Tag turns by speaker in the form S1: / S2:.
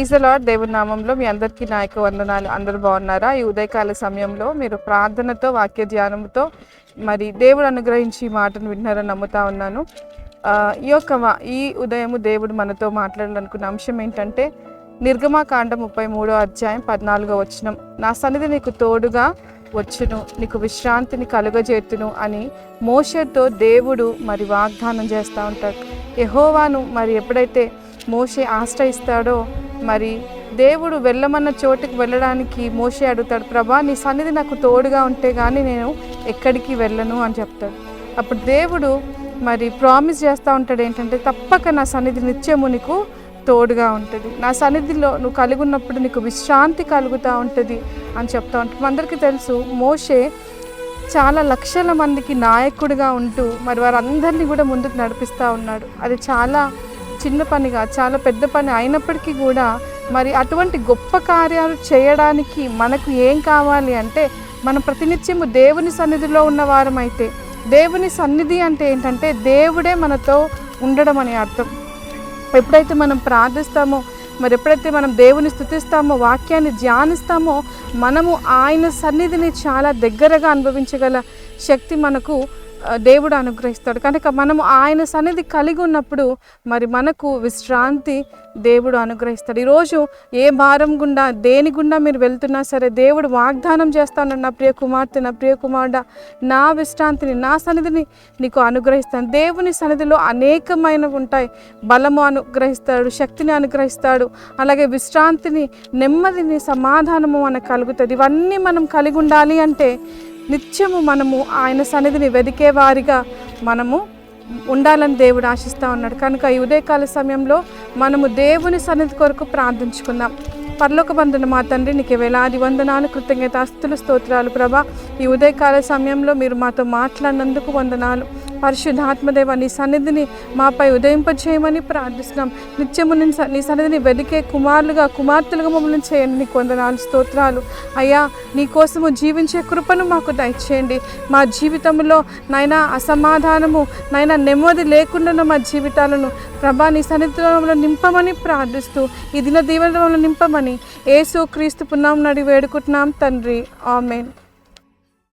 S1: ఈజలాడ్ దేవుని నామంలో మీ అందరికీ నాయక వందనాలు. అందరూ బాగున్నారా? ఈ ఉదయకాల సమయంలో మీరు ప్రార్థనతో వాక్య ధ్యానంతో మరి దేవుడు అనుగ్రహించి ఈ మాటను వింటున్నారని నమ్ముతా ఉన్నాను. ఈ యొక్క ఈ ఉదయము దేవుడు మనతో మాట్లాడాలనుకున్న అంశం ఏంటంటే నిర్గమాకాండ ముప్పై మూడో అధ్యాయం పద్నాలుగో వచనం. నా సన్నిధి నీకు తోడుగా వచ్చును నీకు విశ్రాంతిని కలుగజేతును అని మోషతో దేవుడు మరి వాగ్దానం చేస్తూ ఉంటాడు. యహోవాను మరి ఎప్పుడైతే మోషే ఆశ్రయిస్తాడో మరి దేవుడు వెళ్ళమన్న చోటుకి వెళ్ళడానికి మోషే అడుగుతాడు ప్రభా నీ సన్నిధి నాకు తోడుగా ఉంటే కానీ నేను ఎక్కడికి వెళ్ళను అని చెప్తాడు. అప్పుడు దేవుడు మరి ప్రామిస్ చేస్తూ ఉంటాడు ఏంటంటే తప్పక నా సన్నిధి నిత్యము నీకు తోడుగా ఉంటుంది. నా సన్నిధిలో నువ్వు కలిగి ఉన్నప్పుడు నీకు విశ్రాంతి కలుగుతూ ఉంటుంది అని చెప్తా ఉంటాడు. అందరికీ తెలుసు మోషే చాలా లక్షల మందికి నాయకుడిగా ఉంటూ మరి వారందరినీ కూడా ముందుకు నడిపిస్తూ ఉన్నాడు. అది చాలా చిన్న పనిగా చాలా పెద్ద పని అయినప్పటికీ కూడా మరి అటువంటి గొప్ప కార్యాలు చేయడానికి మనకు ఏం కావాలి అంటే మనం ప్రతినిత్యము దేవుని సన్నిధిలో ఉన్న వారమైతే దేవుని సన్నిధి అంటే ఏంటంటే దేవుడే మనతో ఉండడం అని అర్థం. ఎప్పుడైతే మనం ప్రార్థిస్తామో మరి ఎప్పుడైతే మనం దేవుని స్థుతిస్తామో వాక్యాన్ని ధ్యానిస్తామో మనము ఆయన సన్నిధిని చాలా దగ్గరగా అనుభవించగల శక్తి మనకు దేవుడు అనుగ్రహిస్తాడు. కనుక మనము ఆయన సన్నిధి కలిగి ఉన్నప్పుడు మరి మనకు విశ్రాంతి దేవుడు అనుగ్రహిస్తాడు. ఈరోజు ఏ భారం గుండా దేని గుండా మీరు వెళ్తున్నా సరే దేవుడు వాగ్దానం చేస్తాను నా ప్రియ కుమార్తె నా ప్రియ కుమారుడ నా విశ్రాంతిని నా సన్నిధిని నీకు అనుగ్రహిస్తాను. దేవుని సన్నిధిలో అనేకమైన ఉంటాయి. బలము అనుగ్రహిస్తాడు శక్తిని అనుగ్రహిస్తాడు. అలాగే విశ్రాంతిని నెమ్మదిని సమాధానము మనకు కలుగుతుంది. ఇవన్నీ మనం కలిగి ఉండాలి అంటే నిత్యము మనము ఆయన సన్నిధిని వెదికే వారిగా మనము ఉండాలని దేవుడు ఆశిస్తూ ఉన్నాడు. కనుక ఈ ఉదయకాల సమయంలో మనము దేవుని సన్నిధి కొరకు ప్రార్థించుకుందాం. పర్లోక బంధున మా తండ్రి నీకు వేలాది వందనాలు కృతజ్ఞత అస్తులు స్తోత్రాలు ప్రభా. ఈ ఉదయకాల సమయంలో మీరు మాతో మాట్లాడినందుకు వందనాలు. పరిశుద్ధాత్మదేవ నీ సన్నిధిని మాపై ఉదయింపచేయమని ప్రార్థిస్తున్నాం. నిత్యము నీ స- నీ సన్నిధిని వెదికే కుమారులుగా కుమార్తెలుగా మమ్మల్ని చేయండి. నీకు వందనాలు స్తోత్రాలు. అయ్యా నీ కోసము జీవించే కృపను మాకు దయచేయండి. మా జీవితంలో నైనా అసమాధానము నైనా నెమ్మది లేకుండా మా జీవితాలను ప్రభా నీ సన్నిధిలో నింపమని ప్రార్థిస్తూ ఈ దిన దీవెనలో నింపమని ఏసు క్రీస్తు పున్నాం నడి వేడుకుంటున్నాం తండ్రి. ఆమెన్.